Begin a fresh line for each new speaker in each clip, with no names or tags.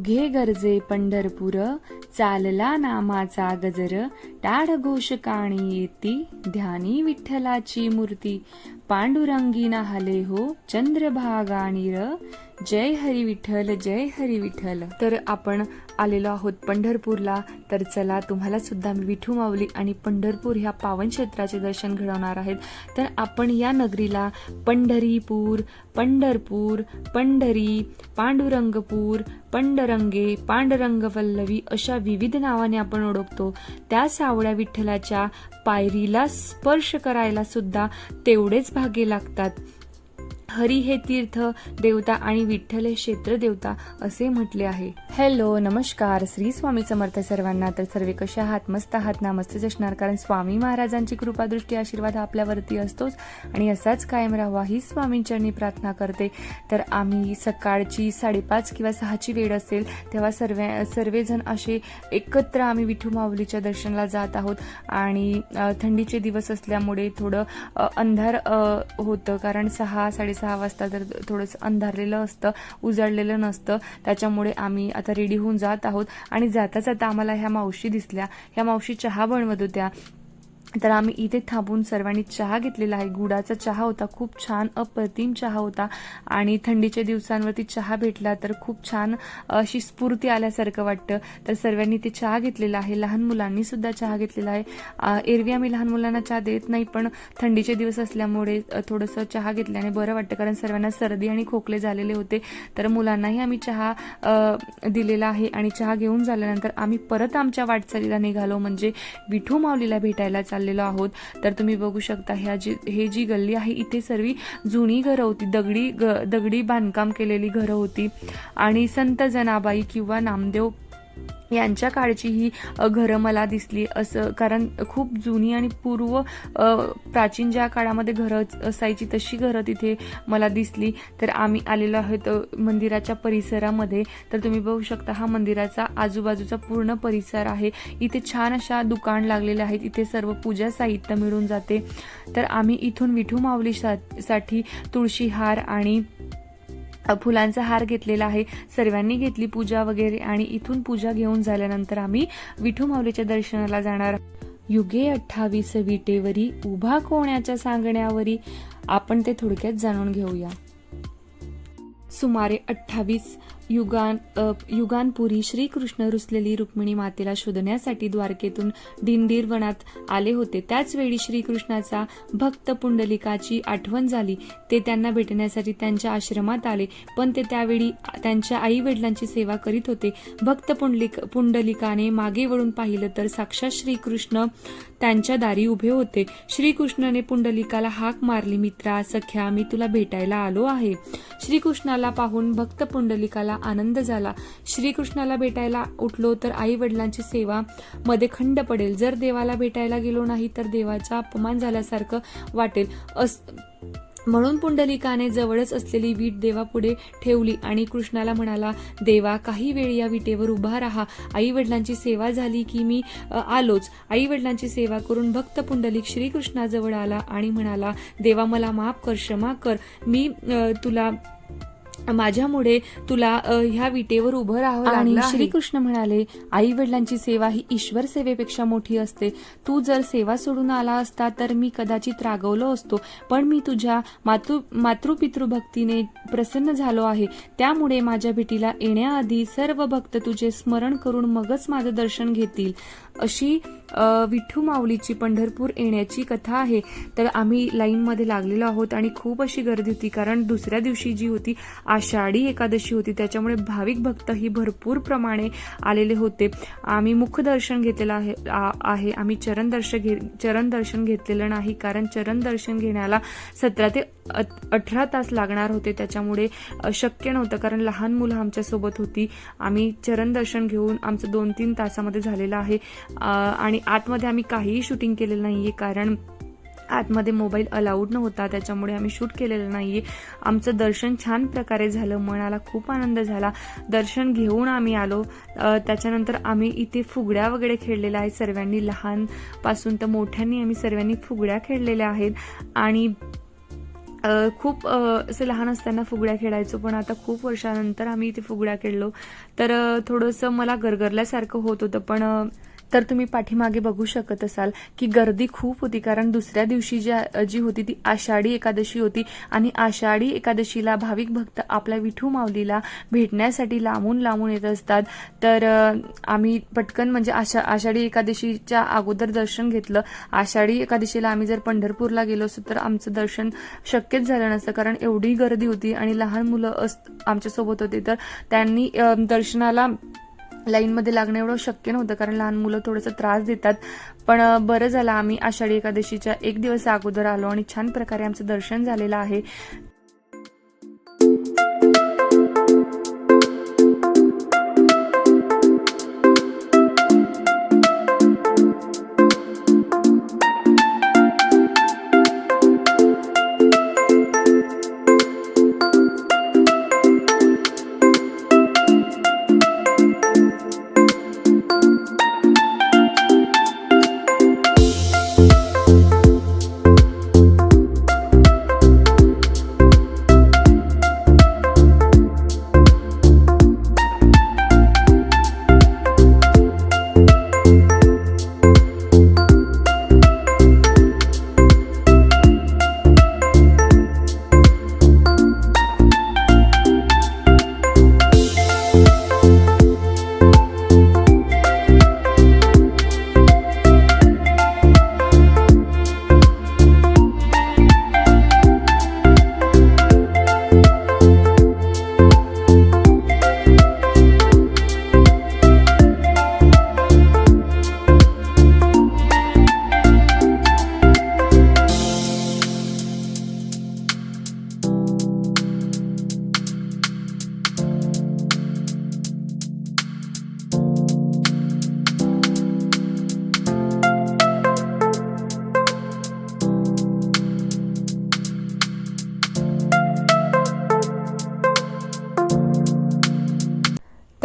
घे गरजे पंढरपूर चालला नामाचा गजर टाढ घोष काणी येती ध्यानी विठ्ठलाची मूर्ती. पांडुरंगी हले हो चंद्रभागा नीर जय हरी विठ्ठल जय हरी विठ्ठल. तर आपण आलेलो आहोत पंढरपूरला. तर चला तुम्हाला सुद्धा मी विठू माऊली आणि पंढरपूर ह्या पावन क्षेत्राचे दर्शन घडवणार आहेत. तर आपण या नगरीला पंढरीपूर पंढरपूर पंढरी पांडुरंगपूर पंडरंगे पांडरंगवल्लवी अशा विविध नावाने आपण ओळखतो. त्या सावळ्या विठ्ठलाच्या पायरीला स्पर्श करायला सुद्धा तेवढेच भागे लागतात. हरी हे तीर्थ देवता आणि विठ्ठल हे क्षेत्र देवता असे म्हटले आहे. हॅलो नमस्कार. श्री स्वामी समर्थ सर्वांना तर सर्वे कशा आहात? मस्त आहात नामस्तच असणार. कारण स्वामी महाराजांची कृपादृष्टी आशीर्वाद आपल्यावरती असतोच आणि असाच कायम राहावा ही स्वामींचरणी प्रार्थना करते. तर आम्ही सकाळची साडेपाच किंवा सहाची वेळ असेल तेव्हा सर्व सर्वजण असे एकत्र आम्ही विठू माऊलीच्या दर्शनाला जात आहोत. आणि थंडीचे दिवस असल्यामुळे थोडं अंधार होतं. कारण सहा साडेसहा वाजता तर थोडंसं अंधारलेलं असतं उजाडलेलं नसतं. त्याच्यामुळे आम्ही आता रेडी होऊन जात आहोत. आणि जाता जाता आम्हाला ह्या मावशी दिसल्या. ह्या मावशी चहा बनवत होत्या. तर आम्ही इथे थांबून सर्वांनी चहा घेतलेला आहे. गुडाचा चहा होता खूप छान अप्रतिम चहा होता. आणि थंडीच्या दिवसांवरती चहा भेटला तर खूप छान अशी स्फूर्ती आल्यासारखं वाटतं. तर सर्वांनी ते चहा घेतलेला आहे. लहान मुलांनी सुद्धा चहा घेतलेला आहे. एरवी आम्ही लहान मुलांना चहा देत नाही पण थंडीचे दिवस असल्यामुळे थोडंसं चहा घेतल्याने बरं वाटतं कारण सर्वांना सर्दी आणि खोकले झालेले होते. तर मुलांनाही आम्ही चहा दिलेला आहे आणि चहा घेऊन झाल्यानंतर आम्ही परत आमच्या वाटचालीला निघालो म्हणजे विठू माऊलीला भेटायला आलेलो आहोत. तर तुम्ही बघू शकता ह्या जी हे जी गल्ली आहे इथे सर्व जुनी घरं होती. दगडी ग दगडी बांधकाम केलेली घरं होती. आणि संत जनाबाई किंवा नामदेव यांच्या काळची ही घरं मला दिसली असं कारण खूप जुनी आणि पूर्व प्राचीन ज्या काळामध्ये घरं असायची तशी घरं तिथे मला दिसली. तर आम्ही आलेलो आहोत मंदिराच्या परिसरामध्ये. तर तुम्ही बघू शकता हा मंदिराचा आजूबाजूचा पूर्ण परिसर आहे. इथे छान अशा दुकान लागलेले आहेत. इथे सर्व पूजा साहित्य मिळून जाते. तर आम्ही इथून विठू माऊली साठी तुळशी हार आणि फुलांचा हार घेतलेला आहे. सर्वांनी घेतली पूजा वगैरे आणि इथून पूजा घेऊन झाल्यानंतर आम्ही विठू माऊलीच्या दर्शनाला जाणार युगे अठ्ठावीस विटेवरी उभा कोण्याच्या सांगण्यावरी आपण ते थोडक्यात जाणून घेऊया. सुमारे अठ्ठावीस युगान युगानपुरी श्रीकृष्ण रुसलेली रुक्मिणी मातेला शोधण्यासाठी द्वारकेतून दिंडीर वनात आले होते. त्याचवेळी श्रीकृष्णाचा भक्त पुंडलिकाची आठवण झाली. ते त्यांना भेटण्यासाठी त्यांच्या आश्रमात आले. पण ते त्यावेळी त्यांच्या आई वडिलांची सेवा करीत होते. भक्त पुंडलिक पुंडलिकाने मागे वळून पाहिलं तर साक्षात श्रीकृष्ण त्यांच्या दारी उभे होते. श्रीकृष्णाने पुंडलिकाला हाक मारली मित्रा सख्या मी तुला भेटायला आलो आहे. श्रीकृष्णाला पाहून भक्त पुंडलिकाला आनंद झाला. श्रीकृष्णाला भेटायला उठलो तर आई वडिलांची सेवा मध्ये खंड पडेल. जर देवाला भेटायला गेलो नाही तर देवाचा अपमान झाल्यासारखं वाटेल. अस म्हणून पुंडलिकाने जवळच असलेली वीट देवापुढे ठेवली आणि कृष्णाला म्हणाला देवा काही वेळ या विटेवर उभा राहा. आई वडिलांची सेवा झाली की मी आलोच. आई वडिलांची सेवा करून भक्त पुंडलिक श्रीकृष्णाजवळ आला आणि म्हणाला देवा मला माफ कर क्षमा कर. मी तुला माझ्यामुळे तुला ह्या विटेवर उभं राहावं
आणि
श्रीकृष्ण म्हणाले आई वडिलांची सेवा ही ईश्वर सेवेपेक्षा मोठी असते. तू जर सेवा सोडून आला असता तर मी कदाचित रागवलो असतो. पण मी तुझ्या मातृ मातृपितृभक्तीने प्रसन्न झालो आहे. त्यामुळे माझ्या भेटीला येण्याआधी सर्व भक्त तुझे स्मरण करून मगच माझं दर्शन घेतील. अशी विठ्ठू विठू माऊलीची पंढरपूर येण्याची कथा आहे. तर आम्ही लाईनमध्ये लागलेलो आहोत आणि खूप अशी गर्दी होती कारण दुसऱ्या दिवशी जी होती आषाढी एकादशी होती त्याच्यामुळे भाविक भक्त ही भरपूर प्रमाणे आलेले होते. आम्ही मुख दर्शन घेतलेलं आहे आ- आहे. आम्ही चरण दर्शन घे चरण दर्शन घेतलेलं नाही कारण चरण दर्शन घेण्याला सतरा ते अठरा तास लागणार होते. त्याच्यामुळे शक्य नव्हतं कारण लहान मुलं आमच्यासोबत होती. आम्ही चरण दर्शन घेऊन आमचं दोन तीन तासामध्ये झालेलं आहे. आणि आतमध्ये आम्ही काहीही शूटिंग केलेलं नाही आहे कारण आतमध्ये मोबाईल अलाउड नव्हता त्याच्यामुळे आम्ही शूट केलेलं नाही आहे आमचं दर्शन छान प्रकारे झालं मनाला खूप आनंद झाला. दर्शन घेऊन आम्ही आलो. त्याच्यानंतर आम्ही इथे फुगड्या वगैरे खेळलेल्या आहेत. सर्वांनी लहानपासून तर मोठ्यांनी आम्ही सर्वांनी फुगड्या खेळलेल्या आहेत. आणि खूप असं लहान असताना फुगड्या खेळायचो पण आता खूप वर्षानंतर आम्ही इथे फुगड्या खेळलो. तर थोडंसं मला गरगरल्यासारखं होत होतं पण तर तुम्ही पाठीमागे बघू शकत असाल की गर्दी खूप होती कारण दुसऱ्या दिवशी ज्या जी होती ती आषाढी एकादशी होती आणि आषाढी एकादशीला भाविक भक्त आपल्या विठू माऊलीला भेटण्यासाठी लांबून लांबून येत असतात. तर आम्ही पटकन म्हणजे आषा आषाढी एकादशीच्या अगोदर दर्शन घेतलं. आषाढी एकादशीला आम्ही जर पंढरपूरला गेलो असतो तर आमचं दर्शन शक्यच झालं नसतं कारण एवढी गर्दी होती आणि लहान मुलं अस आमच्यासोबत होते. तर त्यांनी दर्शनाला लाईनमध्ये लागणं एवढं शक्य नव्हतं कारण लहान मुलं थोडंसं त्रास देतात. पण बरं झालं आम्ही आषाढी एकादशीच्या एक दिवस अगोदर आलो आणि छान प्रकारे आमचं दर्शन झालेलं आहे.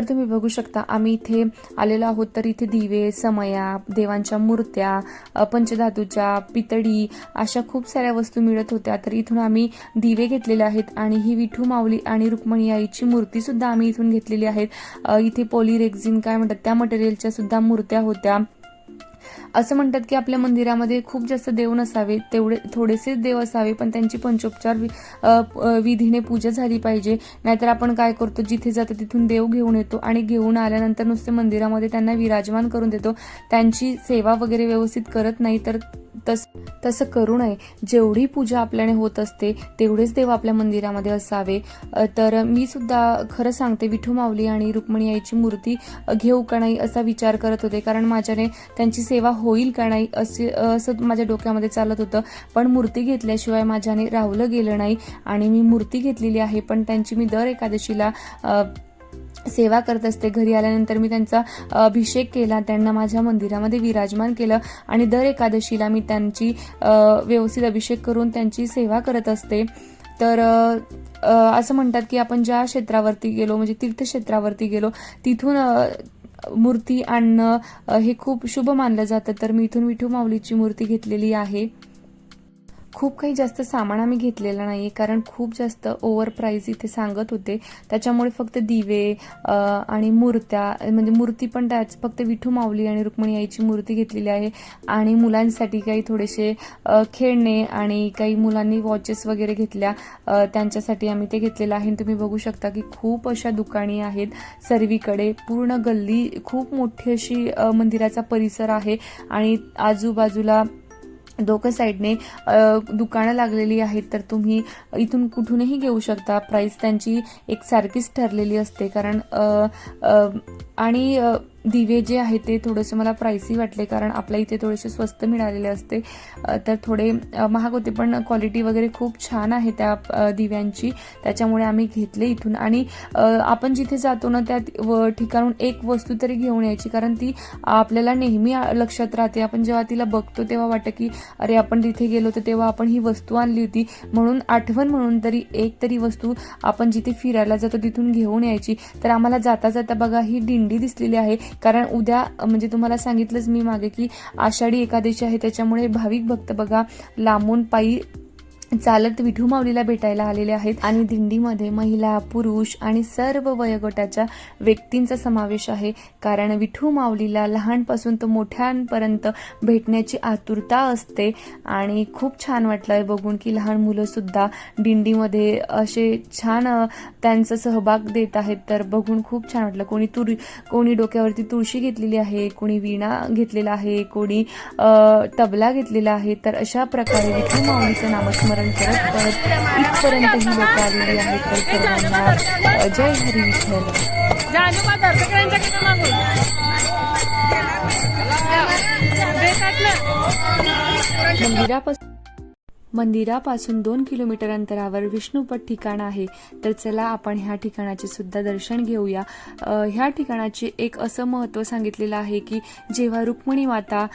तर तुम्ही बघू शकता आम्ही इथे आलेलो आहोत. तर इथे दिवे समया देवांच्या मूर्त्या पंचधातूच्या पितळी अशा खूप साऱ्या वस्तू मिळत होत्या. तर इथून आम्ही दिवे घेतलेले आहेत आणि ही विठू माऊली आणि रुक्मणी आईची मूर्ती सुद्धा आम्ही इथून घेतलेली आहेत. इथे इथे पॉलिरेक्झिन काय म्हणतात त्या मटेरियलच्या सुद्धा मूर्त्या होत्या. असं म्हणतात की आपल्या मंदिरामध्ये खूप जास्त देव नसावे तेवढे थोडेसेच देव असावे पण त्यांची पंचोपचार वि- विधीने पूजा झाली पाहिजे. नाहीतर आपण काय करतो जिथे जातो तिथून देव घेऊन येतो आणि घेऊन आल्यानंतर नुसते मंदिरामध्ये त्यांना विराजमान करून देतो. त्यांची सेवा वगैरे व्यवस्थित करत नाही तर तस तसं करू नये. जेवढी पूजा आपल्याने होत असते तेवढेच देव आपल्या मंदिरामध्ये असावे. तर मी सुद्धा खरं सांगते विठू माऊली आणि रुक्मिणी आईची मूर्ती घेऊ का नाही असा विचार करत होते. कारण माझ्याने त्यांची सेवा होईल का नाही असे असं माझ्या डोक्यामध्ये चालत होतं. पण मूर्ती घेतल्याशिवाय माझ्याने राहुलं गेलं नाही आणि मी मूर्ती घेतलेली आहे. पण त्यांची मी दर एकादशीला सेवा करत असते. घरी आल्यानंतर मी त्यांचा अभिषेक केला. त्यांना माझ्या मंदिरामध्ये विराजमान केलं आणि दर एकादशीला मी त्यांची व्यवस्थित अभिषेक करून त्यांची सेवा करत असते. तर असं म्हणतात की आपण ज्या क्षेत्रावरती गेलो म्हणजे तीर्थक्षेत्रावरती गेलो तिथून मूर्ती आणणं हे खूप शुभ मानलं जातं. तर मी इथून विठू माऊलीची मूर्ती घेतलेली आहे. खूप काही जास्त सामान आम्ही घेतलेलं नाही आहे कारण खूप जास्त ओव्हर प्राईज इथे सांगत होते. त्याच्यामुळे फक्त दिवे आणि मूर्त्या म्हणजे मूर्ती पण त्याच फक्त विठू माऊली आणि रुक्मिणी आईची मूर्ती घेतलेली आहे. आणि मुलांसाठी काही थोडेसे खेळणे आणि काही मुलांनी वॉचेस वगैरे घेतल्या त्यांच्यासाठी आम्ही ते घेतलेलं आहे. आणि तुम्ही बघू शकता की खूप अशा दुकाने आहेत सर्वीकडे. पूर्ण गल्ली खूप मोठी अशी मंदिराचा परिसर आहे. आणि आजूबाजूला दोघं साईडने दुकानं लागलेली आहेत तर तुम्ही इथून कुठूनही घेऊ शकता. प्राईस त्यांची एक सारखीच ठरलेली असते कारण आणि दिवे जे आहेत ते थोडेसे मला प्राइसी वाटले कारण आपल्या इथे थोडेसे स्वस्त मिळालेले असते. तर थोडे महाग होते पण क्वालिटी वगैरे खूप छान आहे त्या दिव्यांची. त्याच्यामुळे आम्ही घेतले इथून. आणि आपण जिथे जातो ना त्या व- ठिकाणून एक वस्तू तरी घेऊन यायची. कारण ती आपल्याला नेहमी लक्षात राहते. आपण जेव्हा तिला बघतो तेव्हा वाटतं की अरे आपण तिथे गेलो होतो तेव्हा आपण ही वस्तू आणली होती. म्हणून आठवण म्हणून तरी एक तरी वस्तू आपण जिथे फिरायला जातो तिथून घेऊन यायची. तर आम्हाला जाता जाता बघा ही दिंडी दिसलेली आहे. कारण उद्या म्हणजे तुम्हाला सांगितलंच मी मागे की आषाढी एकादशी आहे त्याच्यामुळे भाविक भक्त बघा लांबून पायी चालत विठू माऊलीला भेटायला आलेले आहेत आणि दिंडीमध्ये महिला पुरुष आणि सर्व वयोगटाच्या व्यक्तींचा समावेश आहे. कारण विठू माऊलीला लहानपासून तर मोठ्यांपर्यंत भेटण्याची आतुरता असते आणि खूप छान वाटलं आहे बघून की लहान मुलंसुद्धा दिंडीमध्ये असे छान त्यांचा सहभाग देत आहेत. तर बघून खूप छान वाटलं. कोणी तुर कोणी डोक्यावरती तुळशी घेतलेली आहे कोणी वीणा घेतलेला आहे कोणी तबला घेतलेला आहे. तर अशा प्रकारे विठू माऊलीचं नामस्मरण करत करत इथपर्यंत ही लोक आलेली आहेत तर सर्वांना जय हरी विठ्ठल. मंदिरापासून मंदिरापासून दोन किलोमीटर अंतरावर विष्णुपट ठिकाण आहे. तर चला आपण ह्या ठिकाणाचे सुद्धा दर्शन घेऊया. ह्या ठिकाणाचे एक असं महत्त्व सांगितलेलं आहे की जेव्हा रुक्मिणी माता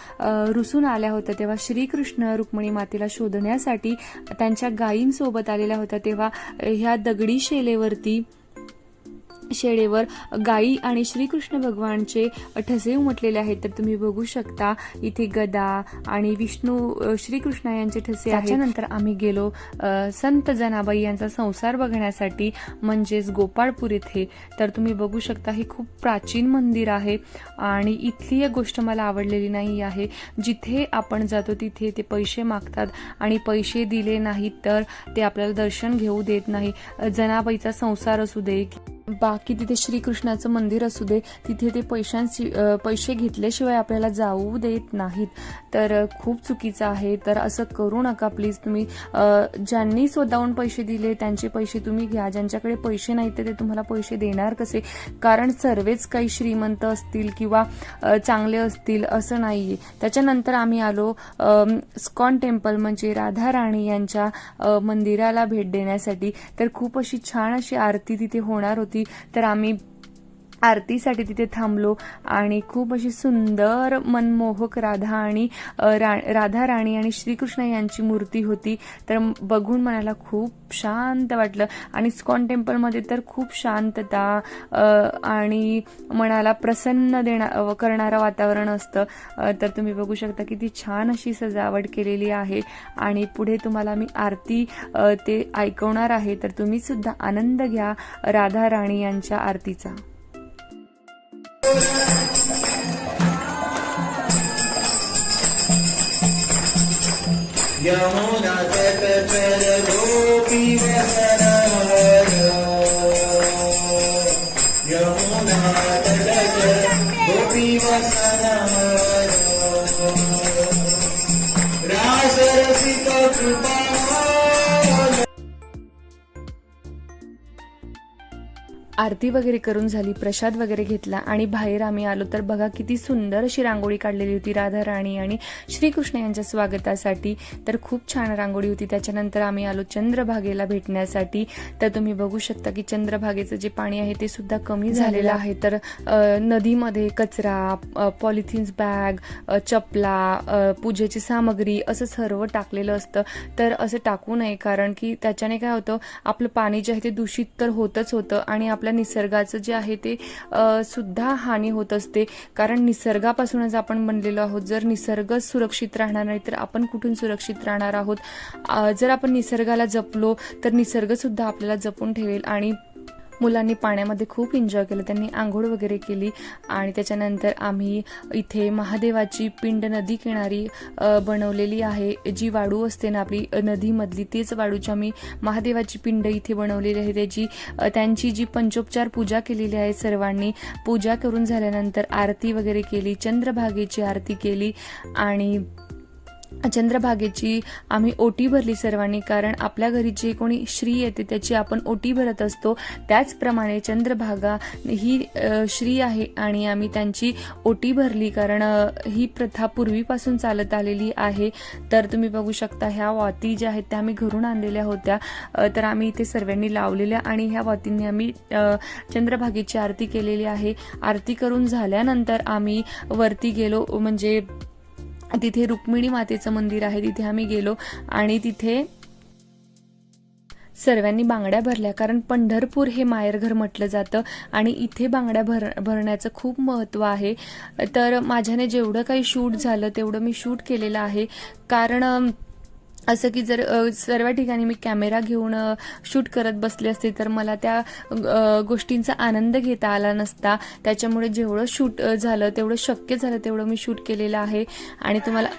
रुसून आल्या होत्या तेव्हा श्रीकृष्ण रुक्मिणी मातेला शोधण्यासाठी त्यांच्या गायींसोबत आलेल्या होत्या तेव्हा ह्या दगडी शेलेवरती शेळेवर गायी आणि श्रीकृष्ण भगवानचे ठसे उमटलेले आहेत. तर तुम्ही बघू शकता इथे गदा आणि विष्णू श्रीकृष्ण यांचे ठसे त्याच्यानंतर आम्ही गेलो संत जनाबाई यांचा संसार बघण्यासाठी म्हणजेच गोपाळपूर येथे तर तुम्ही बघू शकता हे खूप प्राचीन मंदिर आहे आणि इथली एक गोष्ट मला आवडलेली नाही आहे. जिथे आपण जातो तिथे ते पैसे मागतात आणि पैसे दिले नाहीत तर ते आपल्याला दर्शन घेऊ देत नाही. जनाबाईचा संसार असू दे बाकी तिथे श्रीकृष्णाचं मंदिर असू दे तिथे ते पैशांशी पैसे घेतल्याशिवाय आपल्याला जाऊ देत नाहीत. तर खूप चुकीचं आहे. तर असं करू नका प्लीज तुम्ही. ज्यांनी स्वतःहून पैसे दिले त्यांचे पैसे तुम्ही घ्या. ज्यांच्याकडे पैसे नाहीत तर ते तुम्हाला पैसे देणार कसे? कारण सर्वच काही श्रीमंत असतील किंवा चांगले असतील असं नाहीये. त्याच्यानंतर आम्ही आलो स्कॉन टेम्पल म्हणजे राधा राणी यांच्या मंदिराला भेट देण्यासाठी. तर खूप अशी छान अशी आरती तिथे होणार होती. तर आम्ही आरतीसाठी तिथे थांबलो आणि खूप अशी सुंदर मनमोहक राधा आणि रा- राधा राणी आणि श्रीकृष्ण यांची मूर्ती होती. तर बघून मनाला खूप शांत वाटलं. आणि स्कॉन टेम्पलमध्ये तर खूप शांतता आणि मनाला प्रसन्न देणार करणारं वातावरण असतं. तर तुम्ही बघू शकता किती छान अशी सजावट केलेली आहे. आणि पुढे तुम्हाला मी आरती ते ऐकवणार आहे. तर तुम्ही सुद्धा आनंद घ्या राधा राणी यांच्या आरतीचा.
यमुनतटकर गोपी
आरती वगैरे करून झाली प्रसाद वगैरे घेतला आणि बाहेर आम्ही आलो. तर बघा किती सुंदर अशी रांगोळी काढलेली होती राधा राणी आणि श्रीकृष्ण यांच्या स्वागतासाठी. तर खूप छान रांगोळी होती. त्याच्यानंतर आम्ही आलो चंद्रभागेला भेटण्यासाठी. तर तुम्ही बघू शकता की चंद्रभागेचं जे पाणी आहे ते सुद्धा कमी झालेलं आहे. तर नदीमध्ये कचरा पॉलिथिन्स बॅग चपला पूजेची सामग्री असं सर्व टाकलेलं असतं. तर असं टाकू नये कारण की त्याच्याने काय होतं आपलं पाणी जे आहे ते दूषित तर होतच होतं आणि आपल्या निसर्गाचं जे आहे ते सुद्धा हानी होत असते. कारण निसर्गापासूनच आपण बनलेलो आहोत. जर निसर्ग सुरक्षित राहणार नाही तर आपण कुठून सुरक्षित राहणार आहोत? जर आपण निसर्गाला जपलो तर निसर्गसुद्धा आपल्याला जपून ठेवेल आणि मुलांनी पाण्यामध्ये खूप एन्जॉय केलं. त्यांनी आंघोळ वगैरे केली. आणि त्याच्यानंतर आम्ही इथे महादेवाची पिंड नदी किनारी बनवलेली आहे. जी वाडू असते ना आपली नदीमधली तीच वाडूची आम्ही महादेवाची पिंड इथे बनवलेली आहे. त्याची त्यांची जी पंचोपचार पूजा केलेली आहे सर्वांनी पूजा करून झाल्यानंतर आरती वगैरे केली चंद्रभागेची आरती केली. आणि चंद्रभागेची आम्ही ओटी भरली सर्वांनी कारण आपल्या घरी जे कोणी श्री येते त्याची आपण ओटी भरत असतो. त्याचप्रमाणे चंद्रभागा ही श्री आहे आणि आम्ही त्यांची ओटी भरली कारण ही प्रथा पूर्वीपासून चालत आलेली आहे. तर तुम्ही बघू शकता ह्या वाती ज्या आहेत त्या आम्ही घरून आणलेल्या होत्या. तर आम्ही इथे सर्वांनी लावलेल्या आणि ह्या वातींनी आम्ही चंद्रभागेची आरती केलेली आहे. आरती करून झाल्यानंतर आम्ही वरती गेलो म्हणजे तिथे रुक्मिणी मातेचं मंदिर आहे तिथे आम्ही गेलो. आणि तिथे सर्वांनी बांगड्या भरल्या कारण पंढरपूर हे माहेरघर म्हटलं जातं. आणि इथे बांगड्या भर भरण्याचं खूप महत्त्व आहे. तर माझ्याने जेवढं काही शूट झालं तेवढं मी शूट केलेलं आहे. कारण असं की जर सर्व ठिकाणी मी कॅमेरा घेऊन शूट करत बसले असते तर मला त्या गोष्टींचा आनंद घेता आला नसता. त्याच्यामुळे जेवढं शूट झालं तेवढं शक्य झालं तेवढं मी शूट केलेलं आहे. आणि तुम्हाला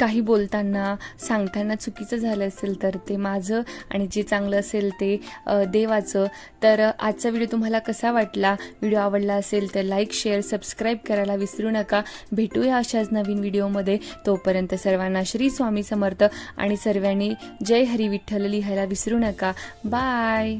काही बोलताना सांगताना चुकीचं झालं असेल तर ते माझं आणि जे चांगलं असेल ते देवाचं. तर आजचा व्हिडिओ तुम्हाला कसा वाटला? व्हिडिओ आवडला असेल तर लाईक शेअर सबस्क्राईब करायला विसरू नका. भेटूया अशाच नवीन व्हिडिओमध्ये. तोपर्यंत सर्वांना श्री स्वामी समर्थ आणि सर्वांनी जय हरी विठ्ठल लिहायला विसरू नका. बाय!